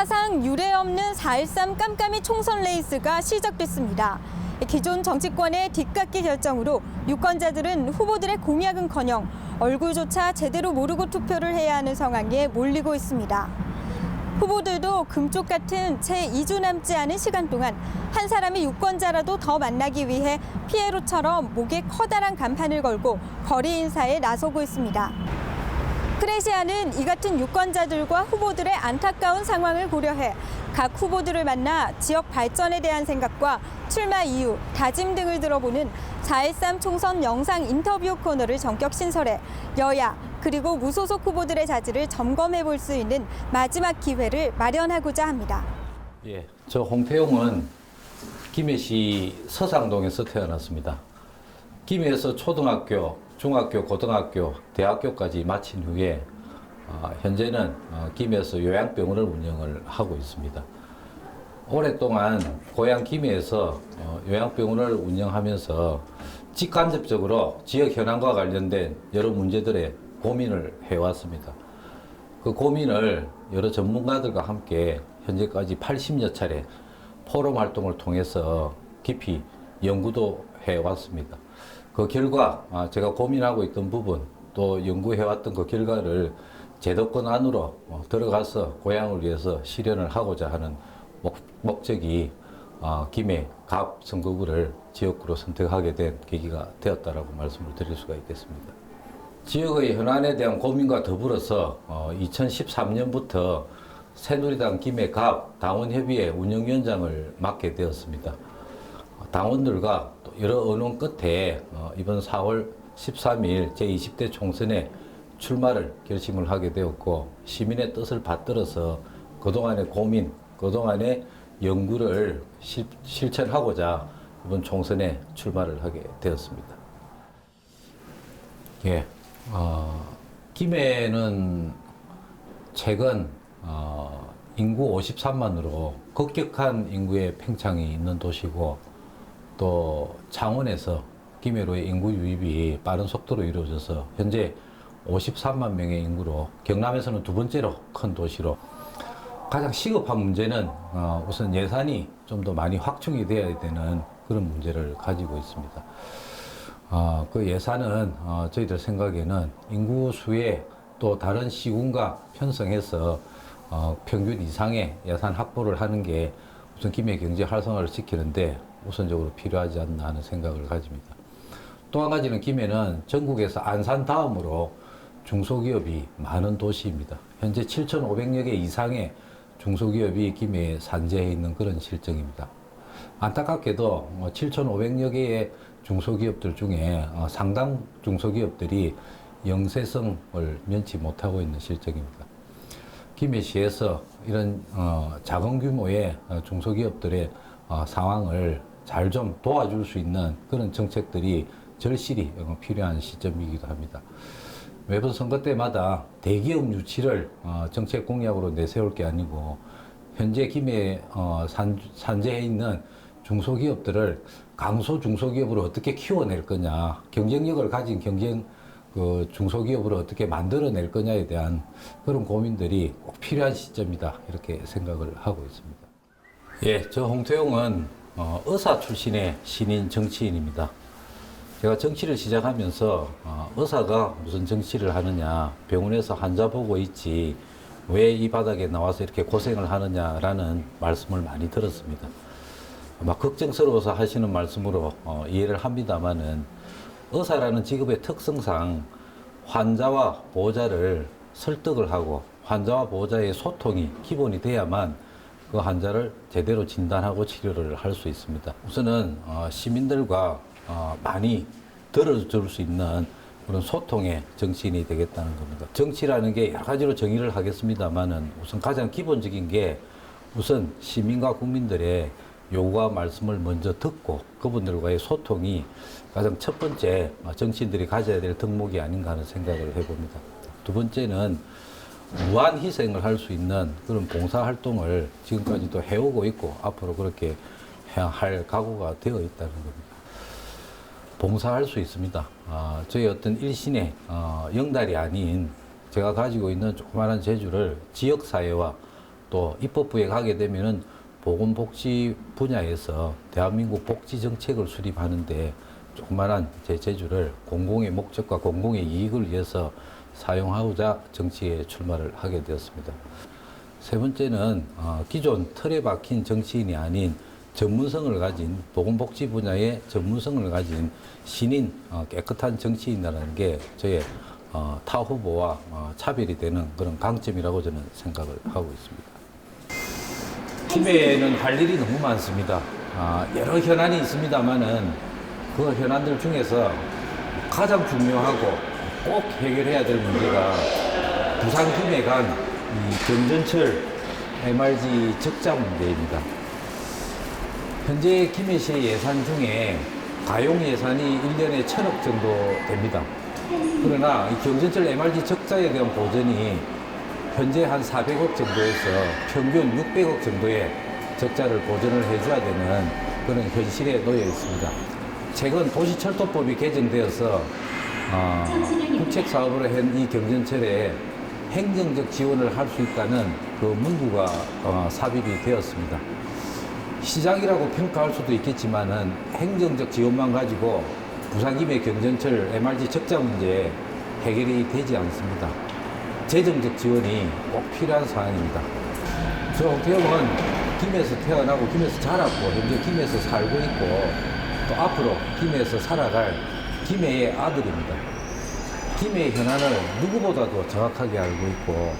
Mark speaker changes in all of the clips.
Speaker 1: 사상 유례 없는 4.13 깜깜이 총선 레이스가 시작됐습니다. 기존 정치권의 뒷깎이 결정으로 유권자들은 후보들의 공약은커녕 얼굴조차 제대로 모르고 투표를 해야 하는 상황에 몰리고 있습니다. 후보들도 금쪽 같은 채 2주 남지 않은 시간 동안 한 사람의 유권자라도 더 만나기 위해 피에로처럼 목에 커다란 간판을 걸고 거리 인사에 나서고 있습니다. 크레시아는 이 같은 유권자들과 후보들의 안타까운 상황을 고려해 각 후보들을 만나 지역 발전에 대한 생각과 출마 이유, 다짐 등을 들어보는 4.13 총선 영상 인터뷰 코너를 전격 신설해 여야 그리고 무소속 후보들의 자질을 점검해 볼 수 있는 마지막 기회를 마련하고자 합니다.
Speaker 2: 예, 저 홍태용은 김해시 서상동에서 태어났습니다. 김해에서 초등학교, 중학교, 고등학교, 대학교까지 마친 후에 어, 현재는 어, 김해에서 요양병원을 운영을 하고 있습니다. 오랫동안 고향 김해에서 어, 요양병원을 운영하면서 직간접적으로 지역 현안과 관련된 여러 문제들에 고민을 해왔습니다. 그 고민을 여러 전문가들과 함께 현재까지 80여 차례 포럼 활동을 통해서 깊이 연구도 해왔습니다. 그 결과 아, 제가 고민하고 있던 부분 또 연구해왔던 그 결과를 제도권 안으로 어, 들어가서 고향을 위해서 실현을 하고자 하는 목, 목적이 어, 김해 갑 선거구를 지역구로 선택하게 된 계기가 되었다라고 말씀을 드릴 수가 있겠습니다. 지역의 현안에 대한 고민과 더불어서 어, 2013년부터 새누리당 김해 갑 당원협의회 운영위원장을 맡게 되었습니다. 어, 당원들과 또 여러 의논 끝에 어, 이번 4월 13일 제20대 총선에 출마를 결심을 하게 되었고 시민의 뜻을 받들어서 그동안의 고민, 그동안의 연구를 실, 실천하고자 이번 총선에 출마를 하게 되었습니다. 예, 어, 김해는 최근 어, 인구 53만으로 급격한 인구의 팽창이 있는 도시고 또 창원에서 김해로의 인구 유입이 빠른 속도로 이루어져서 현재 53만 명의 인구로 경남에서는 두 번째로 큰 도시로 가장 시급한 문제는 어, 우선 예산이 좀 더 많이 확충이 되어야 되는 그런 문제를 가지고 있습니다. 어, 그 예산은 어, 저희들 생각에는 인구 수에 또 다른 시군과 편성해서 어, 평균 이상의 예산 확보를 하는 게 우선 김해 경제 활성화를 지키는데 우선적으로 필요하지 않나 하는 생각을 가집니다. 또 한 가지는 김해는 전국에서 안산 다음으로 중소기업이 많은 도시입니다. 현재 7,500여 개 이상의 중소기업이 김해에 산재해 있는 그런 실정입니다. 안타깝게도 7,500여 개의 중소기업들 중에 어, 상당 중소기업들이 영세성을 면치 못하고 있는 실정입니다. 김해시에서 이런 어, 작은 규모의 어, 중소기업들의 어, 상황을 잘 좀 도와줄 수 있는 그런 정책들이 절실히 어, 필요한 시점이기도 합니다. 매번 선거 때마다 대기업 유치를 어, 정책 공약으로 내세울 게 아니고 현재 김해 어, 산, 산재해 있는 중소기업들을 강소 중소기업으로 어떻게 키워낼 거냐, 경쟁력을 가진 경쟁 그 중소기업으로 어떻게 만들어낼 거냐에 대한 그런 고민들이 꼭 필요한 시점이다 이렇게 생각을 하고 있습니다. 예, 저 홍태용은 어, 의사 출신의 신인 정치인입니다. 제가 정치를 시작하면서 어, 의사가 무슨 정치를 하느냐, 병원에서 환자 보고 있지 왜 이 바닥에 나와서 이렇게 고생을 하느냐라는 말씀을 많이 들었습니다. 막 걱정스러워서 하시는 말씀으로 어, 이해를 합니다만은 의사라는 직업의 특성상 환자와 보호자를 설득을 하고 환자와 보호자의 소통이 기본이 돼야만 그 환자를 제대로 진단하고 치료를 할 수 있습니다. 우선은 어, 시민들과 어, 많이 들어줄 수 있는 그런 소통의 정치인이 되겠다는 겁니다. 정치라는 게 여러 가지로 정의를 하겠습니다만은 우선 가장 기본적인 게 우선 시민과 국민들의 요구와 말씀을 먼저 듣고 그분들과의 소통이 가장 첫 번째 정치인들이 가져야 될 덕목이 아닌가 하는 생각을 해봅니다. 두 번째는 무한 희생을 할 수 있는 그런 봉사 활동을 지금까지도 해오고 있고 앞으로 그렇게 할 각오가 되어 있다는 겁니다. 봉사할 수 있습니다. 아, 저희 어떤 일신의 어, 영달이 아닌 제가 가지고 있는 조그마한 재주를 지역사회와 또 입법부에 가게 되면은 보건복지 분야에서 대한민국 복지 정책을 수립하는데 조그만한 제 재주를 공공의 목적과 공공의 이익을 위해서 사용하고자 정치에 출마를 하게 되었습니다. 세 번째는 어, 기존 틀에 박힌 정치인이 아닌 전문성을 가진 보건복지 분야의 전문성을 가진 신인 어, 깨끗한 정치인이라는 게 저의 어, 타 후보와 어, 차별이 되는 그런 강점이라고 저는 생각을 하고 있습니다. 김해에는 할 일이 너무 많습니다. 아, 여러 현안이 있습니다만은 그 현안들 중에서 가장 중요하고 꼭 해결해야 될 문제가 부산 김해 간이 경전철 MRG 적자 문제입니다. 현재 김해시의 예산 중에 가용 예산이 1년에 천억 정도 됩니다. 그러나 이 경전철 MRG 적자에 대한 보전이 현재 한 400억 정도에서 평균 600억 정도의 적자를 보전을 해줘야 되는 그런 현실에 놓여 있습니다. 최근 도시철도법이 개정되어서 어, 국책 사업으로 한 이 경전철에 행정적 지원을 할 수 있다는 그 문구가 어, 삽입이 되었습니다. 시장이라고 평가할 수도 있겠지만은 행정적 지원만 가지고 부산 김해 경전철 MRG 적자 문제 해결이 되지 않습니다. 재정적 지원이 꼭 필요한 사안입니다. 저 홍태영은 김해에서 태어나고 김해에서 자랐고 현재 김해에서 살고 있고 또 앞으로 김해에서 살아갈 김해의 아들입니다. 김해의 현안을 누구보다도 정확하게 알고 있고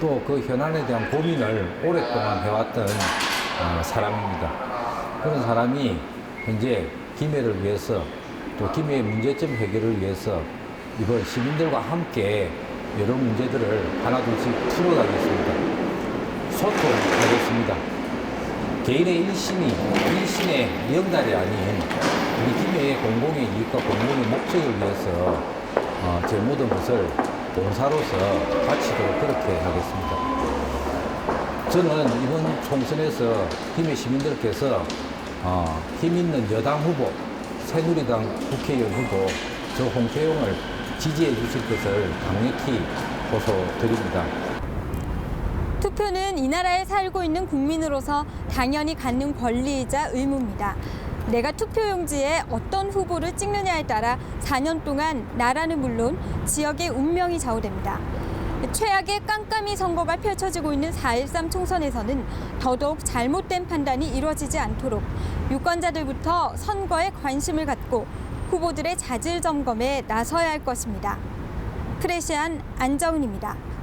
Speaker 2: 또 그 현안에 대한 고민을 오랫동안 해왔던 어, 사람입니다. 그런 사람이 현재 김해를 위해서 또 김해의 문제점 해결을 위해서 이번 시민들과 함께 여러 문제들을 하나둘씩 풀어가겠습니다. 소통하겠습니다. 개인의 일신이 일신의 영달이 아닌 우리 김해의 공공의 이익과 공공의 목적을 위해서 어, 제 모든 것을 봉사로서 바치도록 그렇게 하겠습니다. 저는 이번 총선에서 김해 시민들께서 어, 힘 있는 여당 후보, 새누리당 국회의원 후보 저 홍태용을 지지해 주실 것을 강력히 호소드립니다.
Speaker 1: 투표는 이 나라에 살고 있는 국민으로서 당연히 갖는 권리이자 의무입니다. 내가 투표용지에 어떤 후보를 찍느냐에 따라 4년 동안 나라는 물론 지역의 운명이 좌우됩니다. 최악의 깜깜이 선거가 펼쳐지고 있는 4.13 총선에서는 더더욱 잘못된 판단이 이루어지지 않도록 유권자들부터 선거에 관심을 갖고 후보들의 자질 점검에 나서야 할 것입니다. 프레시안 안정은입니다.